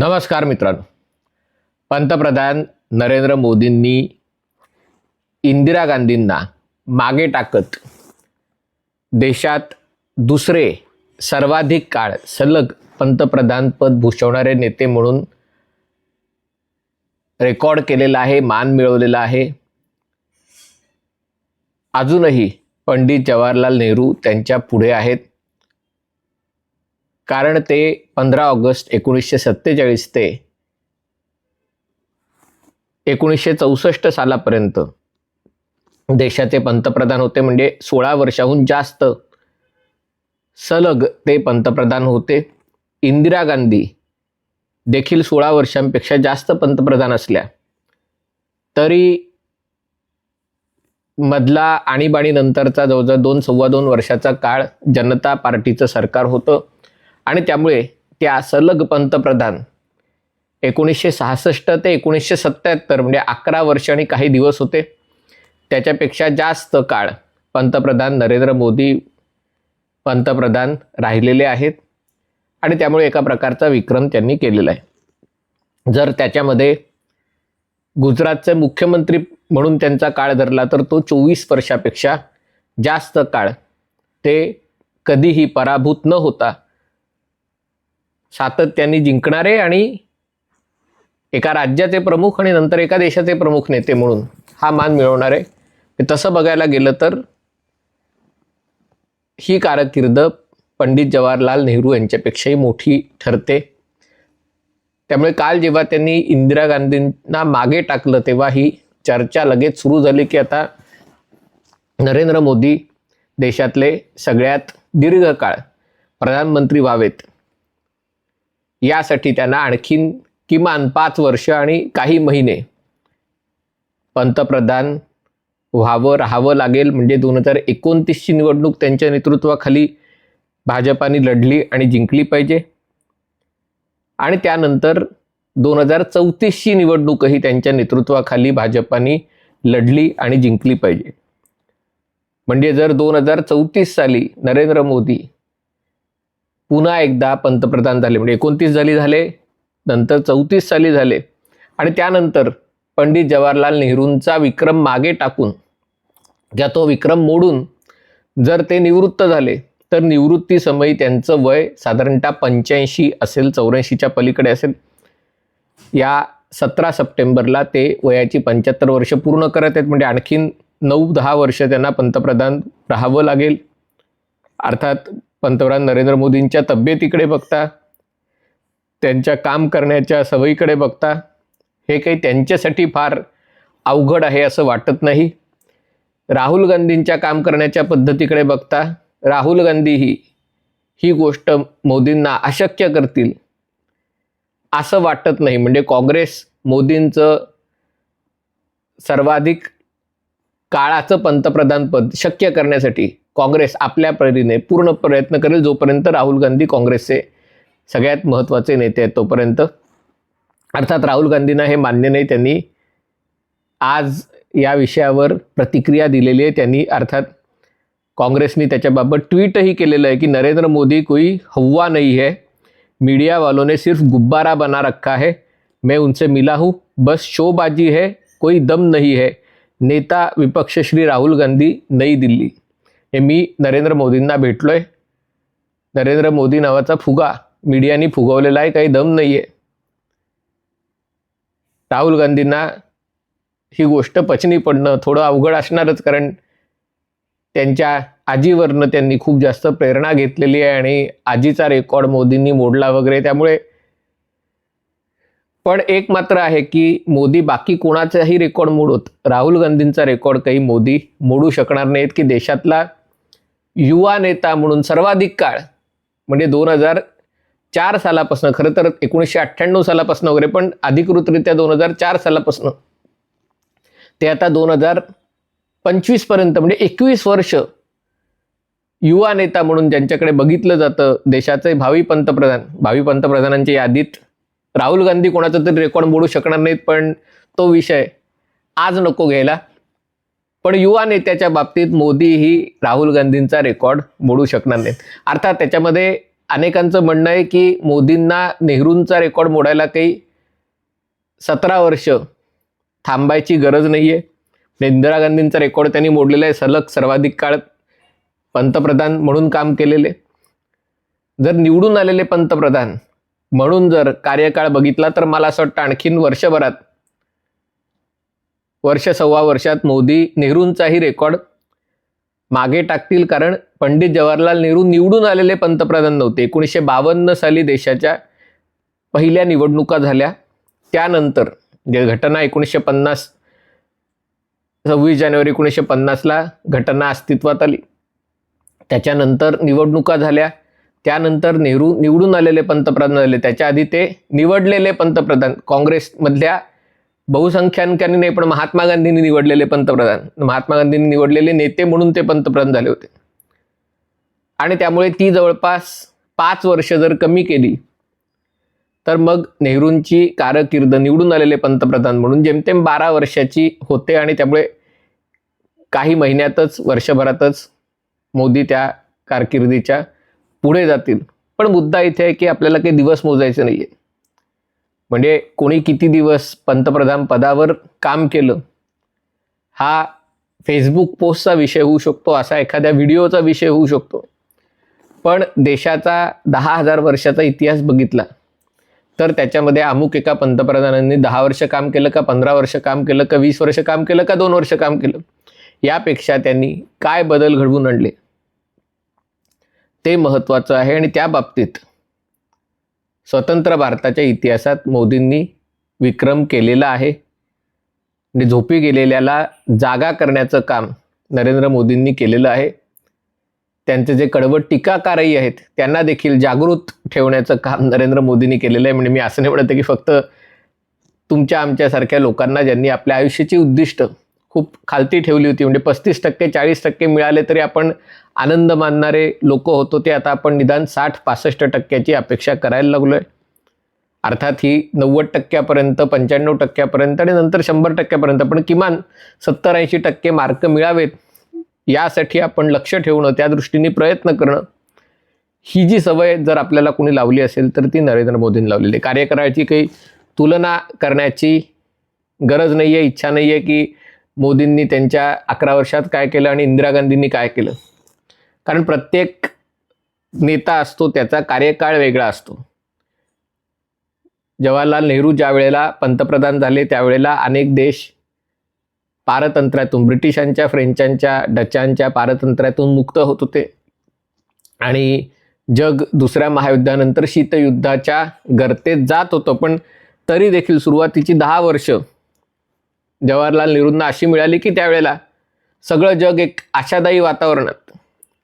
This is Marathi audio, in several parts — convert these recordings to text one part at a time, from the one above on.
नमस्कार मित्रांनो. पंतप्रधान नरेंद्र मोदींनी इंदिरा गांधींना मागे टाकत देशात दुसरे सर्वाधिक काळ सलग पंतप्रधानपद भूषवणारे नेते म्हणून रेकॉर्ड केलेला आहे मान मिळवलेला आहे. अजूनही पंडित जवाहरलाल नेहरू त्यांच्या पुढे आहेत. कारण ते पंधरा ऑगस्ट एकोणीसशे सत्तेचाळीस ते एकोणीसशे चौसष्ट सालापर्यंत देशाचे पंतप्रधान होते. म्हणजे सोळा वर्षाहून जास्त सलग ते पंतप्रधान होते. इंदिरा गांधी देखील सोळा वर्षांपेक्षा जास्त पंतप्रधान असल्या. तरी मधला आणीबाणीनंतरचा जवळजवळ दोन सव्वा दोन वर्षाचा काळ जनता पार्टीचं सरकार होतं. आणि त्यामुळे त्या सलग पंतप्रधान एकोणीसशे सहासष्ट ते एकोणीसशे सत्त्याहत्तर म्हणजे अकरा वर्ष आणि काही दिवस होते त्याच्यापेक्षा जास्त काळ पंतप्रधान नरेंद्र मोदी पंतप्रधान राहिलेले आहेत. आणि त्यामुळे एका प्रकारचा विक्रम त्यांनी केलेला आहे. जर त्याच्यामध्ये गुजरातचे मुख्यमंत्री म्हणून त्यांचा काळ धरला तर तो चोवीस वर्षापेक्षा जास्त काळ ते कधीही पराभूत न होता सातत्याने जिंकणारे आणि एका राज्याचे प्रमुख आणि नंतर एका देशाचे प्रमुख नेते म्हणून हा मान मिळवणारे. तसं बघायला गेलं तर ही कारकीर्द पंडित जवाहरलाल नेहरू यांच्यापेक्षाही मोठी ठरते. त्यामुळे काल जेव्हा त्यांनी इंदिरा गांधींना मागे टाकलं तेव्हा ही चर्चा लगेच सुरू झाली की आता नरेंद्र मोदी देशातले सगळ्यात दीर्घकाळ प्रधानमंत्री व्हावेत. यासाठी त्यांना आणखीन किमान पाच वर्ष आणि काही महिने पंतप्रधान व्हावं राहावं लागेल. म्हणजे दोन हजार एकोणतीसची निवडणूक त्यांच्या नेतृत्वाखाली भाजपाने लढली आणि जिंकली पाहिजे. आणि त्यानंतर दोन हजार चौतीसची निवडणूकही त्यांच्या नेतृत्वाखाली भाजपाने लढली आणि जिंकली पाहिजे. म्हणजे जर दोन हजार चौतीस साली नरेंद्र मोदी पुन्हा एकदा पंतप्रधान झाले. म्हणजे एकोणतीस साली झाले नंतर चौतीस साली झाले. आणि त्यानंतर पंडित जवाहरलाल नेहरूंचा विक्रम मागे टाकून ज्या तो विक्रम मोडून जर ते निवृत्त झाले तर निवृत्ती समयी त्यांचं वय साधारणतः पंच्याऐंशी असेल चौऱ्याऐंशीच्या पलीकडे असेल. या सतरा सप्टेंबरला ते वयाची पंच्याहत्तर वर्ष पूर्ण करत आहेत. म्हणजे आणखीन नऊ दहा वर्ष त्यांना पंतप्रधान राहावं लागेल. अर्थात पंतप्रधान नरेंद्र मोदींच्या तब्येतीकडे बघता त्यांच्या काम करण्याच्या सवयीकडे बघता हे काही त्यांच्यासाठी फार अवघड आहे असं वाटत नाही. राहुल गांधींच्या काम करण्याच्या पद्धतीकडे बघता राहुल गांधी ही ही गोष्ट मोदींना अशक्य करतील असं वाटत नाही. म्हणजे काँग्रेस मोदींचं सर्वाधिक काळाचं पंतप्रधानपद शक्य करण्यासाठी काँग्रेस आपल्या परीने पूर्ण प्रयत्न करेल जोपर्यंत राहुल गांधी काँग्रेसचे सगळ्यात महत्त्वाचे नेते आहेत तोपर्यंत. अर्थात राहुल गांधींना हे मान्य नाही त्यांनी आज या विषयावर प्रतिक्रिया दिलेली आहे. त्यांनी अर्थात काँग्रेसने त्याच्याबाबत ट्विटही केलेलं आहे की नरेंद्र मोदी कोई हव्वा नहीं है. मीडिया वालों ने सिर्फ गुब्बारा बना रखा है. मैं उनसे मिला हूँ. बस शोबाजी है कोई दम नहीं है. नेता विपक्ष श्री राहुल गांधी नई दिल्ली. हे मी नरेंद्र मोदींना भेटलो आहे नरेंद्र मोदी नावाचा फुगा. मीडियाने फुगवलेला आहे काही दम नाही आहे राहुल गांधींना ही गोष्ट पचनी पडणं थोडं अवघड असणारच कारण त्यांच्या आजीवरनं त्यांनी खूप जास्त प्रेरणा घेतलेली आहे आणि आजीचा रेकॉर्ड मोदींनी मोडला वगैरे. त्यामुळे पण एक मात्र आहे की मोदी बाकी कोणाचाही रेकॉर्ड मोडत राहुल गांधींचा रेकॉर्ड काही मोदी मोडू शकणार नाहीत की देशातला युवा नेता म्हणून सर्वाधिक काळ म्हणजे दोन हजार चार सालापासून खरं तर एकोणीसशे अठ्ठ्याण्णव सालापासून वगैरे पण अधिकृतरित्या दोन हजार चार सालापासून ते आता दोन हजार पंचवीसपर्यंत म्हणजे एकवीस वर्ष युवा नेता म्हणून ज्यांच्याकडे बघितलं जातं देशाचे भावी पंतप्रधान भावी पंतप्रधानांच्या यादीत राहुल गांधी कोणाचा तरी रेकॉर्ड मोडू शकणार नाहीत पण तो विषय आज नको घ्यायला. पण युवा नेत्याच्या बाबतीत मोदी ही राहुल गांधींचा रेकॉर्ड मोडू शकणार नाहीत. अर्थात त्याच्यामध्ये अनेकांचं म्हणणं आहे की मोदींना नेहरूंचा रेकॉर्ड मोडायला काही सतरा वर्ष थांबायची गरज नाही आहे इंदिरा गांधींचा रेकॉर्ड त्यांनी मोडलेला आहे सलग सर्वाधिक काळ पंतप्रधान म्हणून काम केलेले. जर निवडून आलेले पंतप्रधान म्हणून जर कार्यकाळ बघितला तर मला असं वाटतं आणखीन वर्षभरात वर्ष सव्वा वर्षात मोदी नेहरूंचाही रेकॉर्ड मागे टाकतील कारण पंडित जवाहरलाल नेहरू निवडून आलेले पंतप्रधान नव्हते. एकोणीसशे बावन्न साली देशाच्या पहिल्या निवडणुका झाल्या. त्यानंतर जे घटना एकोणीसशे पन्नास सव्वीस जानेवारी एकोणीसशे पन्नासला घटना अस्तित्वात आली. त्याच्यानंतर निवडणुका झाल्या. त्यानंतर नेहरू निवडून आलेले पंतप्रधान झाले. त्याच्या आधी ते निवडलेले पंतप्रधान. काँग्रेसमधल्या बहुसंख्याकांनी नाही पण महात्मा गांधींनी निवडलेले पंतप्रधान. महात्मा गांधींनी निवडलेले नेते म्हणून ते पंतप्रधान झाले होते. आणि त्यामुळे ती जवळपास पाच वर्ष जर कमी केली तर मग नेहरूंची कारकीर्द निवडून आलेले पंतप्रधान म्हणून जेमतेम बारा वर्षाची होते आणि त्यामुळे काही महिन्यातच वर्षभरातच मोदी त्या कारकिर्दीच्या पुढे जातील. पण मुद्दा इथे आहे की आपल्याला काही दिवस मोजायचे नाही आहे म्हणजे कोणी किती दिवस पंतप्रधान पदावर काम केलं हा फेसबुक पोस्टचा विषय होऊ शकतो असा एखाद्या व्हिडिओचा विषय होऊ शकतो. पण देशाचा दहा हजार वर्षाचा इतिहास बघितला तर त्याच्यामध्ये अमुक एका पंतप्रधानांनी दहा वर्ष काम केलं का पंधरा वर्ष काम केलं का वीस वर्ष काम केलं का दोन वर्ष काम केलं यापेक्षा त्यांनी काय बदल घडवून आणले? ते महत्त्वाचं आहे आणि त्या बाबतीत स्वतंत्र भारताच्या इतिहासात मोदींनी विक्रम केलेला आहे. आणि झोपी गेलेल्याला जागा करण्याचं काम नरेंद्र मोदींनी केलेलं आहे. त्यांचे जे कडवट टीकाकारही आहेत त्यांना देखील जागृत ठेवण्याचं काम नरेंद्र मोदींनी केलेलं आहे. म्हणजे मी असं नाही म्हणतं की फक्त तुमच्या आमच्यासारख्या लोकांना ज्यांनी आपल्या आयुष्याची उद्दिष्ट खूप खालती ठेवली होती. म्हणजे पस्तीस टक्के चाळीस टक्के मिळाले तरी आपण आनंद मानणारे लोक होतो ते आता आपण निदान साठ पासष्ट टक्क्याची अपेक्षा करायला लागलो आहे अर्थात ही नव्वद टक्क्यापर्यंत पंच्याण्णव टक्क्यापर्यंत आणि नंतर शंभर टक्क्यापर्यंत पण किमान सत्तर ऐंशी टक्के मार्क मिळावेत. यासाठी आपण लक्ष ठेवणं त्या दृष्टीने प्रयत्न करणं ही जी सवय जर आपल्याला कोणी लावली असेल तर ती नरेंद्र मोदींनी लावलेली आहे. कार्यकाळाची काही तुलना करण्याची गरज नाही आहे इच्छा नाही आहे की मोदींनी त्यांच्या अकरा वर्षात काय केलं आणि इंदिरा गांधींनी काय केलं? कारण प्रत्येक नेता असतो त्याचा कार्यकाळ वेगळा असतो. जवाहरलाल नेहरू ज्या वेळेला पंतप्रधान झाले त्यावेळेला अनेक देश पारतंत्र्यातून ब्रिटिशांच्या फ्रेंचांच्या डचांच्या पारतंत्र्यातून मुक्त होत होते. आणि जग दुसऱ्या महायुद्धानंतर शीतयुद्धाच्या गर्तेत जात होतं पण तरी देखील सुरुवातीची दहा वर्ष जवाहरलाल नेहरूंना अशी मिळाली की त्यावेळेला सगळं जग एक आशादायी वातावरणात.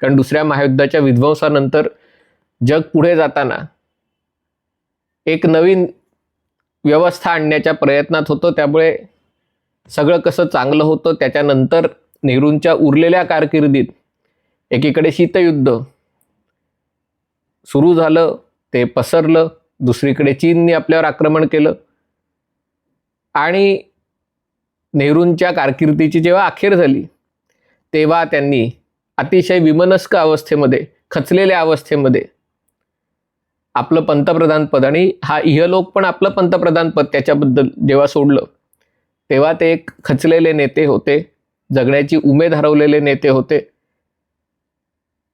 कारण दुसऱ्या महायुद्धाच्या विध्वंसानंतर जग पुढे जाताना एक नवीन व्यवस्था आणण्याच्या प्रयत्नात होतं. त्यामुळे सगळं कसं चांगलं होतं त्याच्यानंतर नेहरूंच्या उरलेल्या कारकिर्दीत एकीकडे शीतयुद्ध सुरू झालं ते पसरलं दुसरीकडे चीनने आपल्यावर आक्रमण केलं. आणि नेहरूंच्या कारकिर्दीची जेव्हा अखेर झाली तेव्हा त्यांनी अतिशय विमनस्क अवस्थेमध्ये खचलेल्या अवस्थेमध्ये आपलं पंतप्रधानपद आणि हा इहलोक पण आपलं पंतप्रधानपद त्याच्याबद्दल जेव्हा सोडलं तेव्हा ते एक खचलेले नेते होते जगण्याची उमेद हरवलेले नेते होते.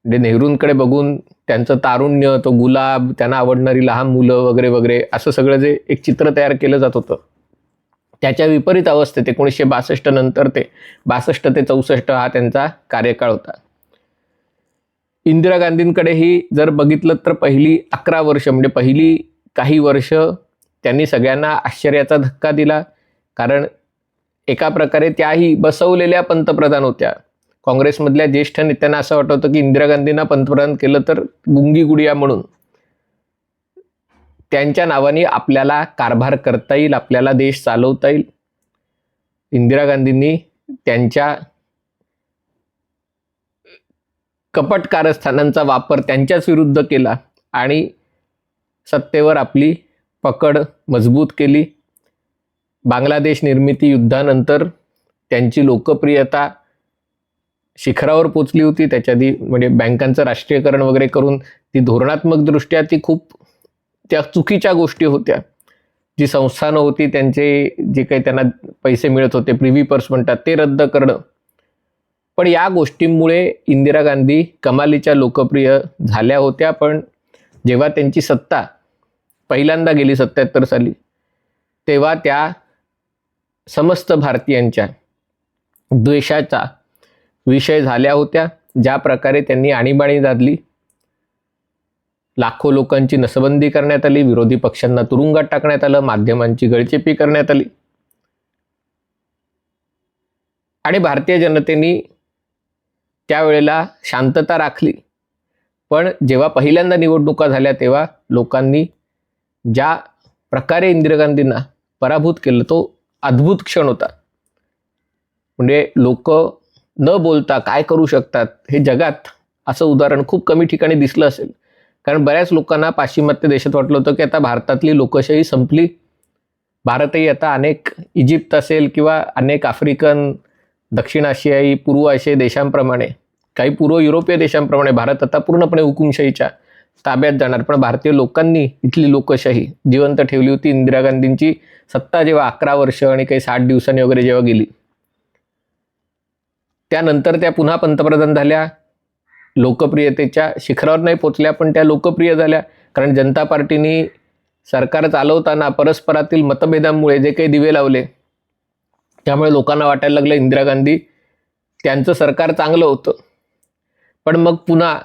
म्हणजे नेहरूंकडे बघून त्यांचं तारुण्य तो गुलाब त्यांना आवडणारी लहान मुलं वगैरे वगैरे असं सगळं जे एक चित्र तयार केलं जात होतं. त्याच्या विपरीत अवस्थेत एकोणीसशे बासष्ट नंतर ते बासष्ट ते चौसष्ट हा त्यांचा कार्यकाळ होता. इंदिरा गांधींकडेही जर बघितलं तर पहिली अकरा वर्ष म्हणजे पहिली काही वर्ष त्यांनी सगळ्यांना आश्चर्याचा धक्का दिला. कारण एका प्रकारे त्याही बसवलेल्या पंतप्रधान होत्या. काँग्रेसमधल्या ज्येष्ठ नेत्यांना असं वाटत की इंदिरा गांधींना पंतप्रधान केलं तर गुंगी गुडिया म्हणून. त्यांच्या नावाने आपल्याला कारभार करता येईल आपल्याला देश चालवता येईल. इंदिरा गांधींनी त्यांच्या कपट कारस्थानांचा वापर त्यांच्याच विरुद्ध केला आणि सत्तेवर आपली पकड मजबूत केली. बांगलादेश निर्मिती युद्धानंतर त्यांची लोकप्रियता शिखरावर पोचली होती. त्याच्या म्हणजे बँकांचं राष्ट्रीयकरण वगैरे करून ती धोरणात्मकदृष्ट्या ती खूप त्या चुकीच्या गोष्टी होत्या. जी संस्थानं होती त्यांचे जे काही त्यांना पैसे मिळत होते प्रिव्ही पर्स म्हणतात ते रद्द करणं. पण या गोष्टींमुळे इंदिरा गांधी कमालीच्या लोकप्रिय झाल्या होत्या पण जेव्हा त्यांची सत्ता पहिल्यांदा गेली सत्याहत्तर साली तेव्हा त्या समस्त भारतीयांच्या द्वेषाचा विषय झाल्या होत्या ज्या प्रकारे त्यांनी आणीबाणी दादली लाखो लोकांची नसबंदी करण्यात आली विरोधी पक्षांना तुरुंगात टाकण्यात आलं माध्यमांची गळचेपी करण्यात आली. आणि भारतीय जनतेने त्यावेळेला शांतता राखली. पण जेव्हा पहिल्यांदा निवडणुका झाल्या तेव्हा लोकांनी ज्या प्रकारे इंदिरा गांधींना पराभूत केलं तो अद्भुत क्षण होता. म्हणजे लोक न बोलता काय करू शकतात हे जगात असं उदाहरण खूप कमी ठिकाणी दिसलं असेल. कारण बऱ्याच लोकांना पाश्चिमात्य देशात वाटलं होतं की आता भारतातली लोकशाही संपली. भारतही आता अनेक इजिप्त असेल किंवा अनेक आफ्रिकन दक्षिण आशियाई पूर्व आशियाई देशांप्रमाणे काही पूर्व युरोपीय देशांप्रमाणे भारत आता पूर्णपणे हुकुमशाहीच्या ताब्यात जाणार. पण भारतीय लोकांनी इथली लोकशाही जिवंत ठेवली होती. इंदिरा गांधींची सत्ता जेव्हा अकरा वर्ष आणि काही साठ दिवसांनी वगैरे जेव्हा गेली त्यानंतर त्या पुन्हा पंतप्रधान झाल्या. लोकप्रियतेच्या शिखरावर नाही पोचल्या पण त्या लोकप्रिय झाल्या. कारण जनता पार्टीने सरकार चालवताना परस्परातील मतभेदांमुळे जे काही दिवे लावले त्यामुळे लोकांना वाटायला लागलं इंदिरा गांधी त्यांचं सरकार चांगलं होतं. पण मग पुन्हा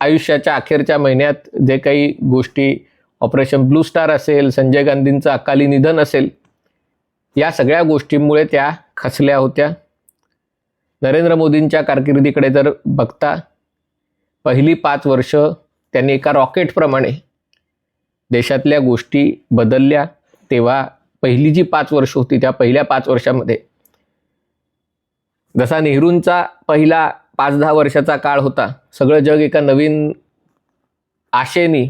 आयुष्याच्या अखेरच्या महिन्यात जे काही गोष्टी ऑपरेशन ब्लू स्टार असेल संजय गांधींचं अकाली निधन असेल या सगळ्या गोष्टींमुळे त्या खचल्या होत्या. नरेंद्र मोदींच्या कारकिर्दीकडे जर बघता पहिली पाच वर्ष त्यांनी एका रॉकेटप्रमाणे देशातल्या गोष्टी बदलल्या. तेव्हा पहिली जी पाच वर्ष होती त्या पहिल्या पाच वर्षामध्ये जसा नेहरूंचा पहिला पाच दहा वर्षाचा काळ होता सगळं जग एका नवीन आशेनी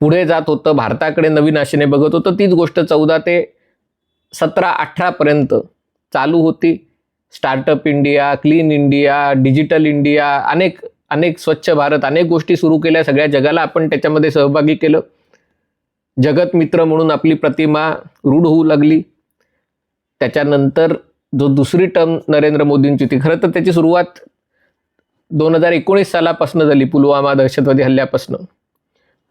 पुढे जात होतं भारताकडे नवीन आशेने बघत होतं. तीच गोष्ट चौदा ते सतरा अठरापर्यंत चालू होती. Startup India clean India digital India अनेक अनेक स्वच्छ भारत अनेक गोष्टी सुरू केल्या. सगळ्या जगाला आपण त्याच्यामध्ये सहभागी केलं. जगत मित्र म्हणून आपली प्रतिमा रूढ होऊ लागली. त्याच्यानंतर जो दुसरी टर्म नरेंद्र मोदींची होती खरं तर त्याची सुरुवात दोन हजार एकोणीस सालापासून झाली पुलवामा दहशतवादी हल्ल्यापासून.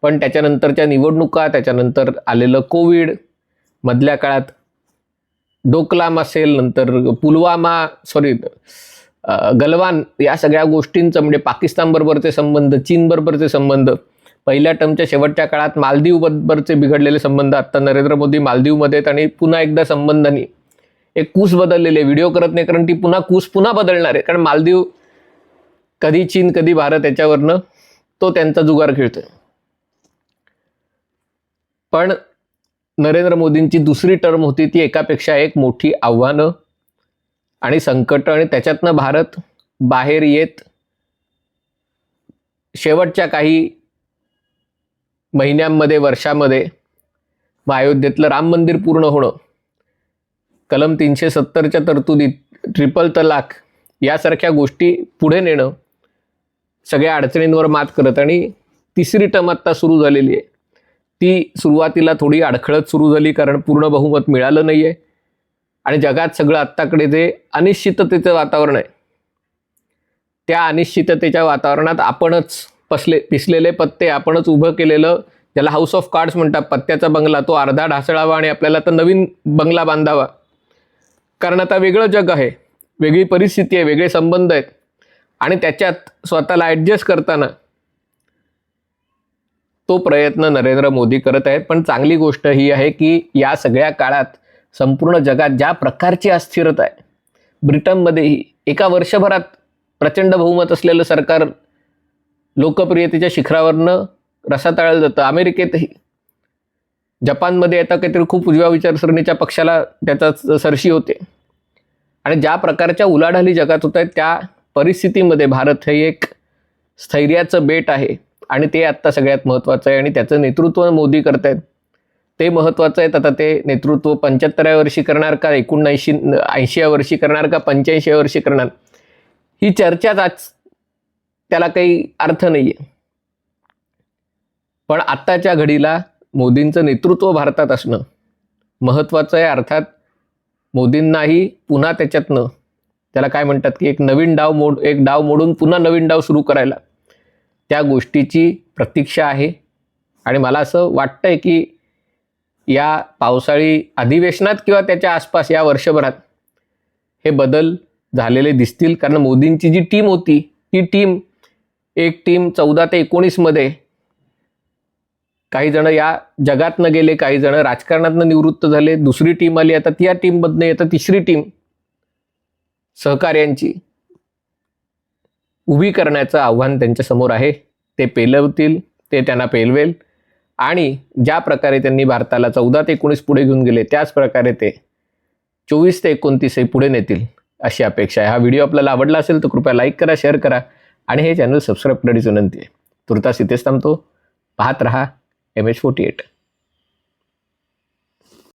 पण त्याच्यानंतरच्या निवडणुका त्याच्यानंतर आलेलं कोविड मधल्या काळात डोकलाम असेल नंतर पुलवामा सॉरी गलवान या सगळ्या गोष्टींचं म्हणजे पाकिस्तानबरोबरचे संबंध चीनबरोबरचे संबंध पहिल्या टर्मच्या शेवटच्या काळात मालदीवबरोबरचे बिघडलेले संबंध आत्ता नरेंद्र मोदी मालदीवमध्ये आहेत आणि पुन्हा एकदा संबंधांनी एक कूस बदललेले व्हिडिओ करत नाही कारण ती पुन्हा कूस पुन्हा बदलणार आहे. कारण मालदीव कधी चीन कधी भारत याच्यावरनं तो त्यांचा जुगार खेळतोय. पण नरेंद्र मोदींची दुसरी टर्म होती ती एकापेक्षा एक मोठी आव्हानं आणि संकट आणि त्याच्यातनं भारत बाहेर येत शेवटच्या काही महिन्यांमध्ये वर्षामध्ये मग अयोध्येतलं राम मंदिर पूर्ण होणं कलम तीनशे सत्तरच्या तरतुदीत ट्रिपल तलाक यासारख्या गोष्टी पुढे नेणं सगळ्या अडचणींवर मात करत आणि तिसरी टम आत्ता सुरू झालेली आहे. ती सुरुवातीला थोडी अडखळत सुरू झाली कारण पूर्ण बहुमत मिळालं नाही आहे आणि जगात सगळं आत्ताकडे जे अनिश्चिततेचं वातावरण आहे त्या अनिश्चिततेच्या वातावरणात आपणच पसले पिसलेले पत्ते आपणच उभं केलेलं ज्याला हाऊस ऑफ कार्ड्स म्हणतात पत्त्याचा बंगला तो अर्धा ढासळावा आणि आपल्याला तर नवीन बंगला बांधावा. कारण आता वेगळं जग आहे वेगळी परिस्थिती आहे वेगळे संबंध आहेत. आणि त्याच्यात स्वतःला ॲडजस्ट करताना तो प्रयत्न नरेंद्र मोदी करत आहेत. पण चांगली गोष्ट ही आहे की या सगळ्या काळात संपूर्ण जगात ज्या प्रकारची अस्थिरता आहे ब्रिटनमध्येही एका वर्षभरात प्रचंड बहुमत असलेलं सरकार लोकप्रियतेच्या शिखरावरनं रसातळलं जातं. अमेरिकेतही. जपानमध्ये आता काहीतरी खूप उजव्या विचारसरणीच्या पक्षाला त्याचा सरशी होते. आणि ज्या प्रकारच्या उलाढाली जगात होत आहेत त्या परिस्थितीमध्ये भारत हे एक स्थैर्याचं बेट आहे. आणि ते आत्ता सगळ्यात महत्त्वाचं आहे आणि त्याचं नेतृत्व मोदी करत आहेत ते महत्त्वाचं आहे आता ते नेतृत्व पंच्याहत्तराव्या वर्षी करणार का एकोणऐंशी ऐंशीव्या वर्षी करणार का पंच्याऐंशीव्या वर्षी करणार? ही चर्चाच आज त्याला काही अर्थ नाही आहे पण आत्ताच्या घडीला मोदींचं नेतृत्व भारतात असणं महत्त्वाचं आहे. अर्थात मोदींनाही पुन्हा त्याच्यातनं त्याला काय म्हणतात की एक नवीन डाव मोड एक डाव मोडून पुन्हा नवीन डाव सुरू करायला त्या गोष्टीची प्रतीक्षा आहे. आणि मला असं वाटतंय की या पावसाळी अधिवेशनात किंवा त्याच्या आसपास या वर्षभरात हे बदल झालेले दिसतील. कारण मोदींची जी टीम होती ती टीम एक टीम चौदा ते एकोणीसमध्ये काही जण या जगातनं गेले काही जण राजकारणातनं निवृत्त झाले. दुसरी टीम आली आता ती या टीममधनं येतं तिसरी टीम सहकार्यांची उभी करण्याचं आव्हान त्यांच्यासमोर आहे. ते पेलवतील ते त्यांना पेलवेल. आणि ज्या प्रकारे त्यांनी भारताला चौदा ते एकोणीस पुढे घेऊन गेले त्याच प्रकारे ते चोवीस ते एकोणतीसही पुढे नेतील अशी अपेक्षा आहे. हा व्हिडिओ आपल्याला आवडला असेल तर कृपया लाईक करा शेअर करा आणि हे चॅनल सबस्क्राईब करण्याची विनंती आहे. तुर्तास इथेच थांबतो. पाहत रहा एम एच फोर्टी एट